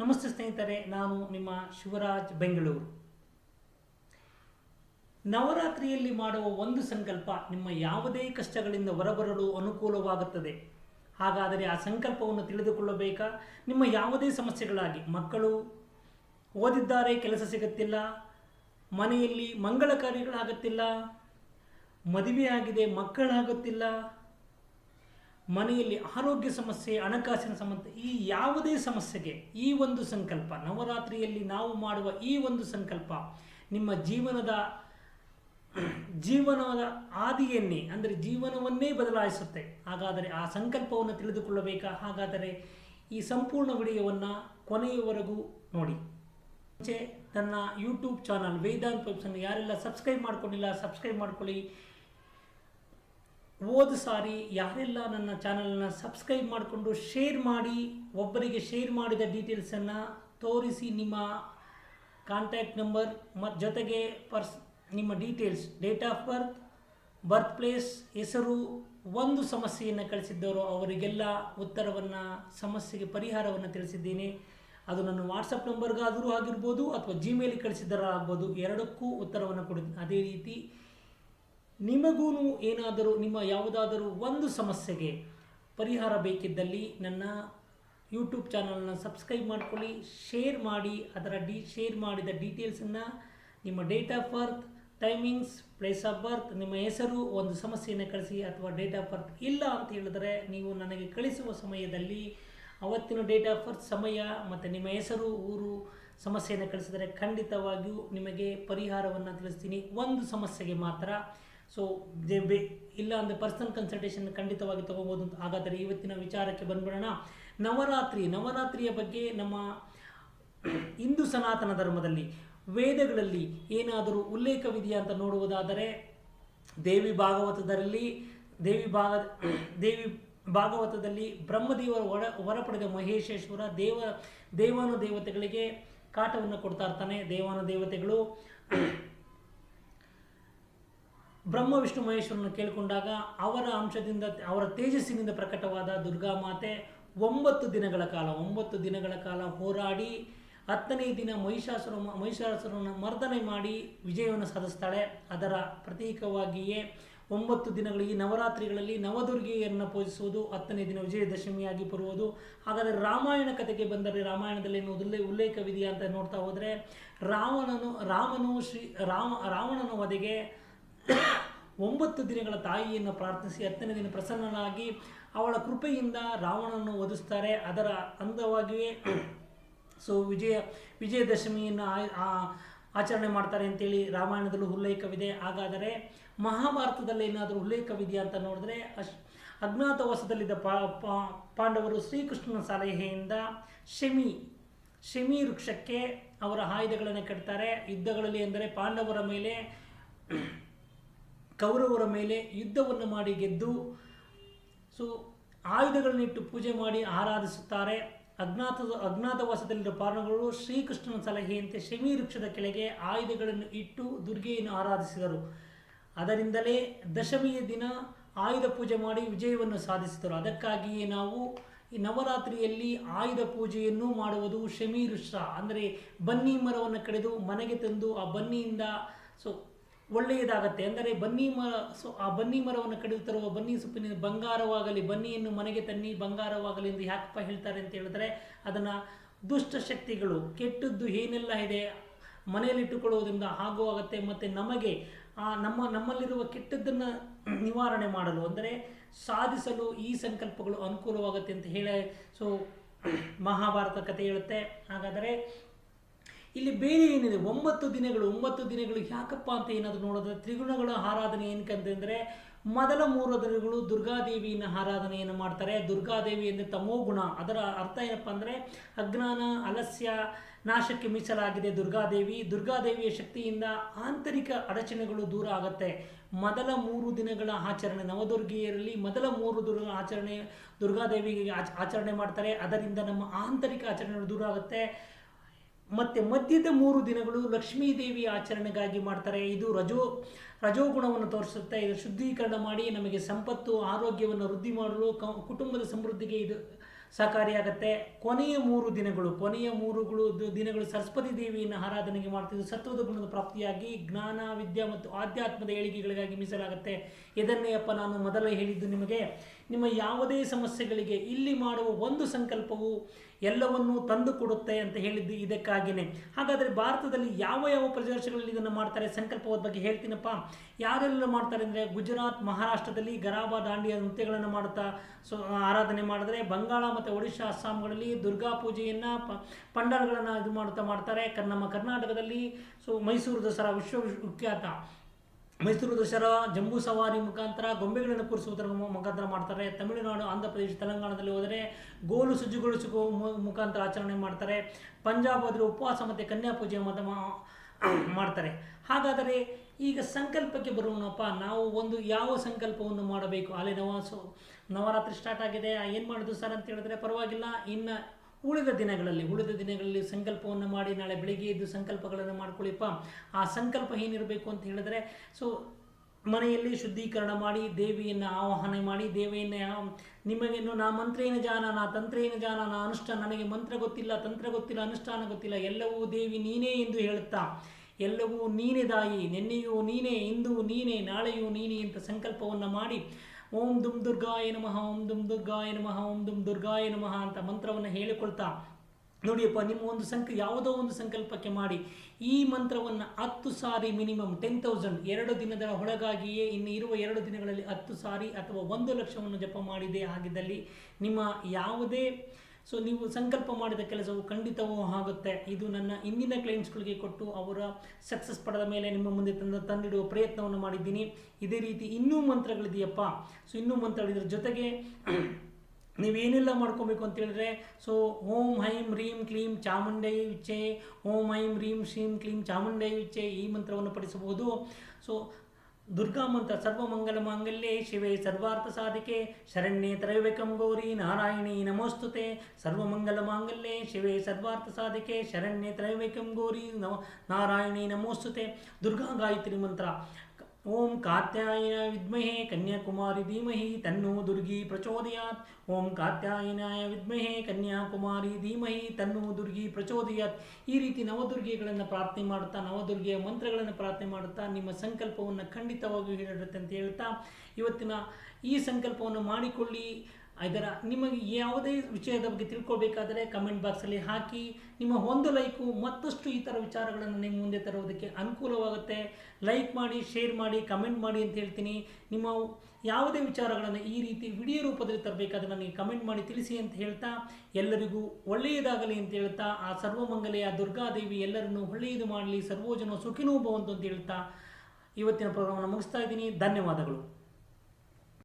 ನಮಸ್ತೆ ಸ್ನೇಹಿತರೆ, ನಾನು ನಿಮ್ಮ ಶಿವರಾಜ್ ಬೆಂಗಳೂರು. ನವರಾತ್ರಿಯಲ್ಲಿ ಮಾಡುವ ಒಂದು ಸಂಕಲ್ಪ ನಿಮ್ಮ ಯಾವುದೇ ಕಷ್ಟಗಳಿಂದ ಹೊರಬರಲು ಅನುಕೂಲವಾಗುತ್ತದೆ. ಹಾಗಾದರೆ ಆ ಸಂಕಲ್ಪವನ್ನು ತಿಳಿದುಕೊಳ್ಳಬೇಕಾ? ನಿಮ್ಮ ಯಾವುದೇ ಸಮಸ್ಯೆಗಳಾಗಿ ಮಕ್ಕಳು ಓದಿದ್ದಾರೆ, ಕೆಲಸ ಸಿಗುತ್ತಿಲ್ಲ, ಮನೆಯಲ್ಲಿ ಮಂಗಳ ಕಾರ್ಯಗಳಾಗುತ್ತಿಲ್ಲ, ಮದುವೆಯಾಗಿದೆ, ಮಕ್ಕಳಾಗುತ್ತಿಲ್ಲ ಮನೆಯಲ್ಲಿ ಆರೋಗ್ಯ ಸಮಸ್ಯೆ, ಹಣಕಾಸಿನ ಸಮಸ್ಯೆ, ಈ ಯಾವುದೇ ಸಮಸ್ಯೆಗೆ ಈ ಒಂದು ಸಂಕಲ್ಪ, ನವರಾತ್ರಿಯಲ್ಲಿ ನಾವು ಮಾಡುವ ಈ ಒಂದು ಸಂಕಲ್ಪ, ನಿಮ್ಮ ಜೀವನದ ಜೀವನದ ಆದಿಯನ್ನೇ ಅಂದರೆ ಜೀವನವನ್ನೇ ಬದಲಾಯಿಸುತ್ತೆ. ಹಾಗಾದರೆ ಆ ಸಂಕಲ್ಪವನ್ನು ತಿಳಿದುಕೊಳ್ಳಬೇಕಾ? ಹಾಗಾದರೆ ಈ ಸಂಪೂರ್ಣ ವಿಡಿಯೋವನ್ನು ಕೊನೆಯವರೆಗೂ ನೋಡಿ. ಮುಂಚೆ ತನ್ನ ಯೂಟ್ಯೂಬ್ ಚಾನಲ್ ವೇದಾಂತ್ ವೆಬ್ಸನ್ನು ಯಾರೆಲ್ಲ ಸಬ್ಸ್ಕ್ರೈಬ್ ಮಾಡ್ಕೊಂಡಿಲ್ಲ ಸಬ್ಸ್ಕ್ರೈಬ್ ಮಾಡ್ಕೊಳ್ಳಿ. ಹೋದ ಸಾರಿ ಯಾರೆಲ್ಲ ನನ್ನ ಚಾನಲನ್ನು ಸಬ್ಸ್ಕ್ರೈಬ್ ಮಾಡಿಕೊಂಡು ಶೇರ್ ಮಾಡಿ, ಒಬ್ಬರಿಗೆ ಶೇರ್ ಮಾಡಿದ ಡೀಟೇಲ್ಸನ್ನು ತೋರಿಸಿ ನಿಮ್ಮ ಕಾಂಟ್ಯಾಕ್ಟ್ ನಂಬರ್ ಮತ್ತು ಜೊತೆಗೆ ಪರ್ಸ್ ನಿಮ್ಮ details date of birth birth place ಹೆಸರು, ಒಂದು ಸಮಸ್ಯೆಯನ್ನು ಕಳಿಸಿದ್ದವರು ಅವರಿಗೆಲ್ಲ ಉತ್ತರವನ್ನು, ಸಮಸ್ಯೆಗೆ ಪರಿಹಾರವನ್ನು ತಿಳಿಸಿದ್ದೀನಿ. ಅದು ನನ್ನ ವಾಟ್ಸಪ್ ನಂಬರ್ಗಾದರೂ ಆಗಿರ್ಬೋದು ಅಥವಾ ಜಿಮೇಲಿಗೆ ಕಳಿಸಿದ್ದರೂ ಆಗ್ಬೋದು ಎರಡಕ್ಕೂ ಉತ್ತರವನ್ನು ಕೊಡಿ ಅದೇ ರೀತಿ ನಿಮಗೂ ಏನಾದರೂ, ನಿಮ್ಮ ಯಾವುದಾದರೂ ಒಂದು ಸಮಸ್ಯೆಗೆ ಪರಿಹಾರ ಬೇಕಿದ್ದಲ್ಲಿ ನನ್ನ ಯೂಟ್ಯೂಬ್ ಚಾನಲನ್ನು ಸಬ್ಸ್ಕ್ರೈಬ್ ಮಾಡ್ಕೊಳ್ಳಿ ಶೇರ್ ಮಾಡಿ, ಅದರ ಡಿ ಶೇರ್ ಮಾಡಿದ ಡೀಟೇಲ್ಸನ್ನು ನಿಮ್ಮ date of birth timings place of birth ನಿಮ್ಮ ಹೆಸರು, ಒಂದು ಸಮಸ್ಯೆಯನ್ನು ಕಳಿಸಿ ಅಥವಾ ಡೇಟ್ ಆಫ್ ಬರ್ತ್ ಇಲ್ಲ ಅಂತ ಹೇಳಿದರೆ ನೀವು ನನಗೆ ಕಳಿಸುವ ಸಮಯದಲ್ಲಿ ಅವತ್ತಿನ ಡೇಟ್ ಆಫ್ ಬರ್ತ್ ಸಮಯ ಮತ್ತು ನಿಮ್ಮ ಹೆಸರು, ಊರು ಸಮಸ್ಯೆಯನ್ನು ಕಳಿಸಿದರೆ ಖಂಡಿತವಾಗಿಯೂ ನಿಮಗೆ ಪರಿಹಾರವನ್ನು ತಿಳಿಸ್ತೀನಿ. ಒಂದು ಸಮಸ್ಯೆಗೆ ಮಾತ್ರ ಸೊ ಇಲ್ಲ ಅಂದರೆ ಪರ್ಸನಲ್ ಕನ್ಸಲ್ಟೇಷನ್ ಖಂಡಿತವಾಗಿ ತಗೋಬೋದು ಅಂತ. ಹಾಗಾದರೆ ಇವತ್ತಿನ ವಿಚಾರಕ್ಕೆ ಬಂದ್ಬಿಡೋಣ. ನವರಾತ್ರಿ, ನವರಾತ್ರಿಯ ಬಗ್ಗೆ ನಮ್ಮ ಹಿಂದೂ ಸನಾತನ ಧರ್ಮದಲ್ಲಿ ವೇದಗಳಲ್ಲಿ ಏನಾದರೂ ಉಲ್ಲೇಖವಿದೆಯಾ ಅಂತ ನೋಡುವುದಾದರೆ, ದೇವಿ ಭಾಗವತದಲ್ಲಿ, ದೇವಿ ಭಾಗ, ದೇವಿ ಭಾಗವತದಲ್ಲಿ ಬ್ರಹ್ಮದೇವರ ಹೊರ ಪಡೆದ ಮಹೇಶೇಶ್ವರ ದೇವ, ದೇವಾನು ದೇವತೆಗಳಿಗೆ ಕಾಟವನ್ನು ಕೊಡ್ತಾ ಇರ್ತಾನೆ. ದೇವಾನು ದೇವತೆಗಳು ಬ್ರಹ್ಮ, ವಿಷ್ಣು ಮಹೇಶ್ವರನ ಕೇಳಿಕೊಂಡಾಗ ಅವರ ಅಂಶದಿಂದ, ಅವರ ತೇಜಸ್ಸಿನಿಂದ ಪ್ರಕಟವಾದ ದುರ್ಗಾ ಮಾತೆ ಒಂಬತ್ತು ದಿನಗಳ ಕಾಲ, ಒಂಬತ್ತು ದಿನಗಳ ಕಾಲ ಹೋರಾಡಿ ಹತ್ತನೇ ದಿನ ಮಹಿಷಾಸುರ, ಮಹಿಷಾಸುರನ ಮರ್ದನೆ ಮಾಡಿ ವಿಜಯವನ್ನು ಸಾಧಿಸ್ತಾಳೆ. ಅದರ ಪ್ರತೀಕವಾಗಿಯೇ ಒಂಬತ್ತು ದಿನಗಳು ಈ ನವರಾತ್ರಿಗಳಲ್ಲಿ ನವದುರ್ಗೆಯನ್ನು ಪೂಜಿಸುವುದು, ಹತ್ತನೇ ದಿನ ವಿಜಯದಶಮಿಯಾಗಿ ಬರುವುದು. ಹಾಗಾದರೆ ರಾಮಾಯಣ ಕಥೆಗೆ ಬಂದರೆ ರಾಮಾಯಣದಲ್ಲಿ ಉಲ್ಲೆ, ಉಲ್ಲೇಖವಿದೆಯಾ ಅಂತ ನೋಡ್ತಾ ಹೋದರೆ ರಾವಣನು, ರಾಮನು ಶ್ರೀ, ರಾಮ, ರಾವಣನ ವಧೆಗೆ ಒಂಬತ್ತು ದಿನಗಳ ತಾಯಿಯನ್ನು ಪ್ರಾರ್ಥಿಸಿ ಹತ್ತನೇ ದಿನ ಪ್ರಸನ್ನನಾಗಿ ಅವಳ ಕೃಪೆಯಿಂದ ರಾವಣನನ್ನು ವಧಿಸ್ತಾರೆ. ಅದರ ಅಂದವಾಗಿಯೇ ಸೊ ವಿಜಯ, ವಿಜಯದಶಮಿಯನ್ನು ಆಚರಣೆ ಮಾಡ್ತಾರೆ ಅಂತೇಳಿ ರಾಮಾಯಣದಲ್ಲೂ ಉಲ್ಲೇಖವಿದೆ. ಹಾಗಾದರೆ ಮಹಾಭಾರತದಲ್ಲಿ ಏನಾದರೂ ಉಲ್ಲೇಖವಿದೆಯಾ ಅಂತ ನೋಡಿದ್ರೆ ಅಶ್, ಅಜ್ಞಾತವಾಸದಲ್ಲಿದ್ದ ಪಾಂಡವರು ಶ್ರೀಕೃಷ್ಣನ ಸಲಹೆಯಿಂದ ಶಮಿ ಶಮಿ ವೃಕ್ಷಕ್ಕೆ ಅವರ ಆಯುಧಗಳನ್ನು ಕಟ್ತಾರೆ. ಯುದ್ಧಗಳಲ್ಲಿ ಅಂದರೆ ಪಾಂಡವರ ಮೇಲೆ ಕೌರವರ ಮೇಲೆ ಯುದ್ಧವನ್ನು ಮಾಡಿ ಗೆದ್ದು, ಸೊ ಆಯುಧಗಳನ್ನಿಟ್ಟು ಪೂಜೆ ಮಾಡಿ ಆರಾಧಿಸುತ್ತಾರೆ. ಅಜ್ಞಾತ, ಅಜ್ಞಾತವಾಸದಲ್ಲಿರುವ ಪಾರ್ಣಗಳು ಶ್ರೀಕೃಷ್ಣನ ಸಲಹೆಯಂತೆ ಶಮಿ ವೃಕ್ಷದ ಕೆಳಗೆ ಆಯುಧಗಳನ್ನು ಇಟ್ಟು ದುರ್ಗೆಯನ್ನು ಆರಾಧಿಸಿದರು. ಅದರಿಂದಲೇ ದಶಮಿಯ ದಿನ ಆಯುಧ ಪೂಜೆ ಮಾಡಿ ವಿಜಯವನ್ನು ಸಾಧಿಸಿದರು. ಅದಕ್ಕಾಗಿಯೇ ನಾವು ಈ ನವರಾತ್ರಿಯಲ್ಲಿ ಆಯುಧ ಪೂಜೆಯನ್ನು ಮಾಡುವುದು ಶಮಿ ವೃಕ್ಷ. ಅಂದರೆ ಬನ್ನಿ ಮರವನ್ನು ಕಡಿದು ಮನೆಗೆ ತಂದು ಆ ಬನ್ನಿಯಿಂದ, ಸೊ ಒಳ್ಳೆಯದಾಗತ್ತೆ. ಅಂದರೆ ಬನ್ನಿ ಮರ ಸೊ ಆ ಬನ್ನಿ ಮರವನ್ನು ಕಡಿದು ತರುವ, ಬನ್ನಿ ಸೊಪ್ಪಿನ ಬಂಗಾರವಾಗಲಿ ಬನ್ನಿಯನ್ನು ಮನೆಗೆ ತನ್ನಿ, ಬಂಗಾರವಾಗಲಿ ಎಂದು ಯಾಕಪ್ಪ ಹೇಳ್ತಾರೆ ಅಂತ ಹೇಳಿದ್ರೆ ಅದನ್ನು ದುಷ್ಟ ಶಕ್ತಿಗಳು, ಕೆಟ್ಟದ್ದು ಏನೆಲ್ಲ ಇದೆ ಮನೆಯಲ್ಲಿಟ್ಟುಕೊಳ್ಳುವುದರಿಂದ ಹಾಗೂ ಆಗುತ್ತೆ ಮತ್ತು ನಮಗೆ, ಆ, ನಮ್ಮ, ನಮ್ಮಲ್ಲಿರುವ ಕೆಟ್ಟದ್ದನ್ನು ನಿವಾರಣೆ ಮಾಡಲು, ಅಂದರೆ ಸಾಧಿಸಲು ಈ ಸಂಕಲ್ಪಗಳು ಅನುಕೂಲವಾಗುತ್ತೆ ಅಂತ ಹೇಳಿ, ಸೊ ಮಹಾಭಾರತ ಕಥೆ ಹೇಳುತ್ತೆ. ಹಾಗಾದರೆ ಇಲ್ಲಿ ಬೇರೆ ಏನಿದೆ? ಒಂಬತ್ತು ದಿನಗಳು ಒಂಬತ್ತು ದಿನಗಳು ಯಾಕಪ್ಪ ಅಂತ ಏನಾದರೂ ನೋಡಿದ್ರೆ ತ್ರಿಗುಣಗಳ ಆರಾಧನೆ ಏನಕ್ಕಂತಂದರೆ ಮೊದಲ ಮೂರು ದಿನಗಳು ದುರ್ಗಾದೇವಿಯನ್ನು ಆರಾಧನೆಯನ್ನು ಮಾಡ್ತಾರೆ. ದುರ್ಗಾದೇವಿ ಅಂದರೆ ತಮೋಗುಣ ಅದರ ಅರ್ಥ ಏನಪ್ಪ ಅಂದರೆ, ಅಜ್ಞಾನ, ಅಲಸ್ಯ, ನಾಶಕ್ಕೆ ಮೀಸಲಾಗಿದೆ ದುರ್ಗಾದೇವಿ. ದುರ್ಗಾದೇವಿಯ ಶಕ್ತಿಯಿಂದ ಆಂತರಿಕ ಅಡಚಣೆಗಳು ದೂರ ಆಗುತ್ತೆ. ಮೊದಲ ಮೂರು ದಿನಗಳ ಆಚರಣೆ, ನವದುರ್ಗಿಯರಲ್ಲಿ ಮೊದಲ ಮೂರು ದುರ್ಗ ಆಚರಣೆ ದುರ್ಗಾದೇವಿಗೆ ಆಚ, ಆಚರಣೆ ಮಾಡ್ತಾರೆ. ಅದರಿಂದ ನಮ್ಮ ಆಂತರಿಕ ಆಚರಣೆಗಳು ದೂರ ಆಗುತ್ತೆ. ಮತ್ತು ಮಧ್ಯದ ಮೂರು ದಿನಗಳು ಲಕ್ಷ್ಮೀ ದೇವಿ ಆಚರಣೆಗಾಗಿ ಮಾಡ್ತಾರೆ. ಇದು ರಜೋ ರಜೋಗುಣವನ್ನು ತೋರಿಸುತ್ತೆ. ಇದು ಶುದ್ಧೀಕರಣ ಮಾಡಿ ನಮಗೆ ಸಂಪತ್ತು, ಆರೋಗ್ಯವನ್ನು ವೃದ್ಧಿ ಮಾಡಲು ಕುಟುಂಬದ ಸಮೃದ್ಧಿಗೆ ಇದು ಸಹಕಾರಿಯಾಗತ್ತೆ. ಕೊನೆಯ ಮೂರು ದಿನಗಳು, ಕೊನೆಯ ಮೂರುಗಳು ದಿನಗಳು ಸರಸ್ವತಿ ದೇವಿಯನ್ನು ಆರಾಧನೆಗೆ ಮಾಡ್ತಿದ್ದು ಸತ್ವದ ಗುಣದ ಪ್ರಾಪ್ತಿಯಾಗಿ ಜ್ಞಾನ, ವಿದ್ಯೆ ಮತ್ತು ಆಧ್ಯಾತ್ಮದ ಏಳಿಗೆಗಳಿಗಾಗಿ ಮೀಸಲಾಗುತ್ತೆ. ಇದನ್ನೇ ಅಪ್ಪ ನಾನು ಮೊದಲೇ ಹೇಳಿದ್ದು ನಿಮಗೆ. ನಿಮ್ಮ ಯಾವುದೇ ಸಮಸ್ಯೆಗಳಿಗೆ ಇಲ್ಲಿ ಮಾಡುವ ಒಂದು ಸಂಕಲ್ಪವು ಎಲ್ಲವನ್ನೂ ತಂದು ಕೊಡುತ್ತೆ ಅಂತ ಹೇಳಿದ್ದು ಇದಕ್ಕಾಗಿಯೇ ಹಾಗಾದರೆ ಭಾರತದಲ್ಲಿ ಯಾವ ಯಾವ ಪ್ರದೇಶಗಳಲ್ಲಿ ಇದನ್ನು ಮಾಡ್ತಾರೆ? ಸಂಕಲ್ಪದ ಬಗ್ಗೆ ಹೇಳ್ತೀನಪ್ಪ. ಯಾರೆಲ್ಲ ಮಾಡ್ತಾರೆ ಅಂದರೆ ಗುಜರಾತ್, ಮಹಾರಾಷ್ಟ್ರದಲ್ಲಿ ಗರಾಬಾ, ದಾಂಡಿಯ ನೃತ್ಯಗಳನ್ನು ಮಾಡುತ್ತಾ, ಸೊ, ಆರಾಧನೆ ಮಾಡಿದರೆ ಬಂಗಾಳ ಮತ್ತು ಒಡಿಶಾ, ಅಸ್ಸಾಂಗಳಲ್ಲಿ ದುರ್ಗಾ ಪೂಜೆಯನ್ನು ಪಂಡಾಲ್ಗಳನ್ನು ಇದು ಮಾಡುತ್ತಾ ಮಾಡ್ತಾರೆ. ನಮ್ಮ ಕರ್ನಾಟಕದಲ್ಲಿ ಸೊ, ಮೈಸೂರು ದಸರಾ ವಿಶ್ವ ವಿಖ್ಯಾತ ಮೈಸೂರು ದಸರಾ, ಜಂಬೂ ಸವಾರಿ ಮುಖಾಂತರ ಗೊಂಬೆಗಳನ್ನು ಕೂರಿಸುವುದರ ಮುಖಾಂತರ ಮಾಡ್ತಾರೆ. ತಮಿಳುನಾಡು ಆಂಧ್ರ ಪ್ರದೇಶ ತೆಲಂಗಾಣದಲ್ಲಿ ಹೋದರೆ ಗೋಲು ಸಜ್ಜುಗೊಳಿಸುವ ಮುಖಾಂತರ ಆಚರಣೆ ಮಾಡ್ತಾರೆ. ಪಂಜಾಬ್ ಆದರೆ ಉಪವಾಸ ಮತ್ತು ಕನ್ಯಾ ಪೂಜೆ ಮತ್ತು ಮಾಡ್ತಾರೆ. ಹಾಗಾದರೆ ಈಗ ಸಂಕಲ್ಪಕ್ಕೆ ಬರೋಣಪ್ಪ. ನಾವು ಒಂದು ಯಾವ ಸಂಕಲ್ಪವನ್ನು ಮಾಡಬೇಕು? ಅಲ್ಲಿ ನವಾಸು, ನವರಾತ್ರಿ ಸ್ಟಾರ್ಟ್ ಆಗಿದೆ. ಏನು ಮಾಡೋದು ಸರ್ ಅಂತ ಹೇಳಿದ್ರೆ ಪರವಾಗಿಲ್ಲ. ಇನ್ನು ಉಳಿದ ದಿನಗಳಲ್ಲಿ ಉಳಿದ ದಿನಗಳಲ್ಲಿ ಸಂಕಲ್ಪವನ್ನು ಮಾಡಿ, ನಾಳೆ ಬೆಳಿಗ್ಗೆ ಎದ್ದು ಸಂಕಲ್ಪಗಳನ್ನು ಮಾಡ್ಕೊಳ್ಳಿಪ್ಪ. ಆ ಸಂಕಲ್ಪ ಏನಿರಬೇಕು ಅಂತ ಹೇಳಿದ್ರೆ ಸೊ ಮನೆಯಲ್ಲಿ ಶುದ್ಧೀಕರಣ ಮಾಡಿ, ದೇವಿಯನ್ನು ಆವಾಹನೆ ಮಾಡಿ, ದೇವಿಯನ್ನು ಯಾವ- ನಿಮಗೇನು ನಾ ಮಂತ್ರೇನ ಜಾನ ನಾ ತಂತ್ರೇನ ಜಾನ ನಾ ಅನುಷ್ಠಾನ, ನನಗೆ ಮಂತ್ರ ಗೊತ್ತಿಲ್ಲ, ತಂತ್ರ ಗೊತ್ತಿಲ್ಲ, ಅನುಷ್ಠಾನ ಗೊತ್ತಿಲ್ಲ, ಎಲ್ಲವೂ ದೇವಿ ನೀನೇ ಎಂದು ಹೇಳುತ್ತಾ. ಎಲ್ಲವೂ ನೀನೇ ದಾಯಿ, ನಿನ್ನೆಯೂ ನೀನೇ, ಇಂದು ನೀನೇ, ನಾಳೆಯೂ ನೀನೇ ಅಂತ ಸಂಕಲ್ಪವನ್ನು ಮಾಡಿ ಓಂ ದುಮ್ ದುರ್ಗಾಯ ನಮಃ, ಓಂ ದುಮ್ ದುರ್ಗಾಯ ನಮಃ, ಓಂ ದುಮ್ ದುರ್ಗಾಯ ನಮಃ ಅಂತ ಮಂತ್ರವನ್ನು ಹೇಳಿಕೊಳ್ತಾ ನೋಡಿಯಪ್ಪ, ನಿಮ್ಮ ಒಂದು ಸಂಕ, ಯಾವುದೋ ಒಂದು ಸಂಕಲ್ಪಕ್ಕೆ ಮಾಡಿ ಈ ಮಂತ್ರವನ್ನು ಹತ್ತು ಸಾರಿ ಮಿನಿಮಮ್ ಟೆನ್ ತೌಸಂಡ್ ಎರಡು ದಿನದ ಒಳಗಾಗಿಯೇ ಇನ್ನು ಇರುವ ಎರಡು ದಿನಗಳಲ್ಲಿ ಹತ್ತು ಸಾರಿ ಅಥವಾ ಒಂದು ಲಕ್ಷವನ್ನು ಜಪ ಮಾಡಿದೆ ಆಗಿದ್ದಲ್ಲಿ ನಿಮ್ಮ ಯಾವುದೇ ಸೊ ನೀವು ಸಂಕಲ್ಪ ಮಾಡಿದ ಕೆಲಸವು ಖಂಡಿತವೂ ಆಗುತ್ತೆ. ಇದು ನನ್ನ ಇಂದಿನ ಕ್ಲೈಂಟ್ಸ್ಗಳಿಗೆ ಕೊಟ್ಟು ಅವರ ಸಕ್ಸಸ್ ಪಡೆದ ಮೇಲೆ ನಿಮ್ಮ ಮುಂದೆ ತಂದ, ತಂದಿಡುವ ಪ್ರಯತ್ನವನ್ನು ಮಾಡಿದ್ದೀನಿ. ಇದೇ ರೀತಿ ಇನ್ನೂ ಮಂತ್ರಗಳಿದೆಯಪ್ಪ ಸೊ ಇನ್ನೂ ಮಂತ್ರಗಳಿದ್ರ ಜೊತೆಗೆ ನೀವೇನೆಲ್ಲ ಮಾಡ್ಕೋಬೇಕು ಅಂತ ಹೇಳಿದ್ರೆ ಸೊ ಓಂ ಹೈಂ ರೀಂ ಕ್ಲೀಂ ಚಾಮುಂಡೈ ವಿಚ್ಚೆ ಓಂ ಹೈಂ ರೀಂ ಶ್ರೀಂ ಕ್ಲೀಂ ಚಾಮುಂಡೈ ವಿಚ್ಚೆ ಈ ಮಂತ್ರವನ್ನು ಪಡಿಸಬಹುದು ಸೊ ದುರ್ಗಾ ಮಂತ್ರ ಸರ್ವಮಂಗಲ ಮಾಂಗಲ್ಯೆ ಶಿವೆ ಸರ್ವಾರ್ಥ ಸಾಧಿಕೆ. ಶರಣ್ಯೆ ತ್ರೈವೇಕಂ ಗೌರಿ ನಾರಾಯಣಿ ನಮೋಸ್ತುತೆ. ಸರ್ವಮಂಗಲ ಮಾಂಗಲ್ಯೆ ಶಿವೆ ಸರ್ವಾರ್ಥ ಸಾಧಿಕೆ. ಶರಣ್ಯೆ ತ್ರೈವೇಕಂ ಗೌರಿ ನಾರಾಯಣಿ ನಮೋಸ್ತುತೆ. ದುರ್ಗಾ ಗಾಯತ್ರಿ ಮಂತ್ರ. ಓಂ ಕಾತ್ಯಾಯನ ವಿದ್ಮಹೆ ಕನ್ಯಾಕುಮಾರಿ ಧೀಮಹಿ ತನ್ನೋ ದುರ್ಗಿ ಪ್ರಚೋದಯಾತ್. ಓಂ ಕಾತ್ಯಾಯನಾಯ ವಿದ್ಮಹೆ ಕನ್ಯಾಕುಮಾರಿ ಧೀಮಹಿ ತನ್ನೋ ದುರ್ಗಿ ಪ್ರಚೋದಯಾತ್. ಈ ರೀತಿ ನವದುರ್ಗೆಗಳನ್ನು ಪ್ರಾರ್ಥನೆ ಮಾಡುತ್ತಾ, ನವದುರ್ಗೆಯ ಮಂತ್ರಗಳನ್ನು ಪ್ರಾರ್ಥನೆ ಮಾಡುತ್ತಾ, ನಿಮ್ಮ ಸಂಕಲ್ಪವನ್ನು ಖಂಡಿತವಾಗಿಯೂ ಹೇಳಿರುತ್ತೆ ಅಂತ ಹೇಳ್ತಾ, ಇವತ್ತಿನ ಈ ಸಂಕಲ್ಪವನ್ನು ಮಾಡಿಕೊಳ್ಳಿ. ಇದರ ನಿಮಗೆ ಯಾವುದೇ ವಿಷಯದ ಬಗ್ಗೆ ತಿಳ್ಕೊಳ್ಬೇಕಾದರೆ ಕಮೆಂಟ್ ಬಾಕ್ಸಲ್ಲಿ ಹಾಕಿ ನಿಮ್ಮ ಒಂದು ಲೈಕು ಮತ್ತಷ್ಟು ಈ ಥರ ವಿಚಾರಗಳನ್ನು ನಿಮ್ಮ ಮುಂದೆ ತರುವುದಕ್ಕೆ ಅನುಕೂಲವಾಗುತ್ತೆ. ಲೈಕ್ ಮಾಡಿ ಶೇರ್ ಮಾಡಿ ಕಮೆಂಟ್ ಮಾಡಿ ಅಂತ ಹೇಳ್ತೀನಿ. ನಿಮ್ಮ ಯಾವುದೇ ವಿಚಾರಗಳನ್ನು ಈ ರೀತಿ ವಿಡಿಯೋ ರೂಪದಲ್ಲಿ ತರಬೇಕಾದ್ರೆ ನನಗೆ ಕಮೆಂಟ್ ಮಾಡಿ ತಿಳಿಸಿ ಅಂತ ಹೇಳ್ತಾ ಎಲ್ಲರಿಗೂ ಒಳ್ಳೆಯದಾಗಲಿ ಅಂತ ಹೇಳ್ತಾ, ಆ ಸರ್ವಮಂಗಲೆಯ ದುರ್ಗಾದೇವಿ ಎಲ್ಲರನ್ನೂ ಒಳ್ಳೆಯದು ಮಾಡಲಿ, ಸರ್ವೋಜನ ಸುಖಿನೂ ಭವಂತು ಅಂತ ಹೇಳ್ತಾ ಇವತ್ತಿನ ಪ್ರೋಗ್ರಾಮನ್ನು ಮುಗಿಸ್ತಾ ಇದ್ದೀನಿ. ಧನ್ಯವಾದಗಳು.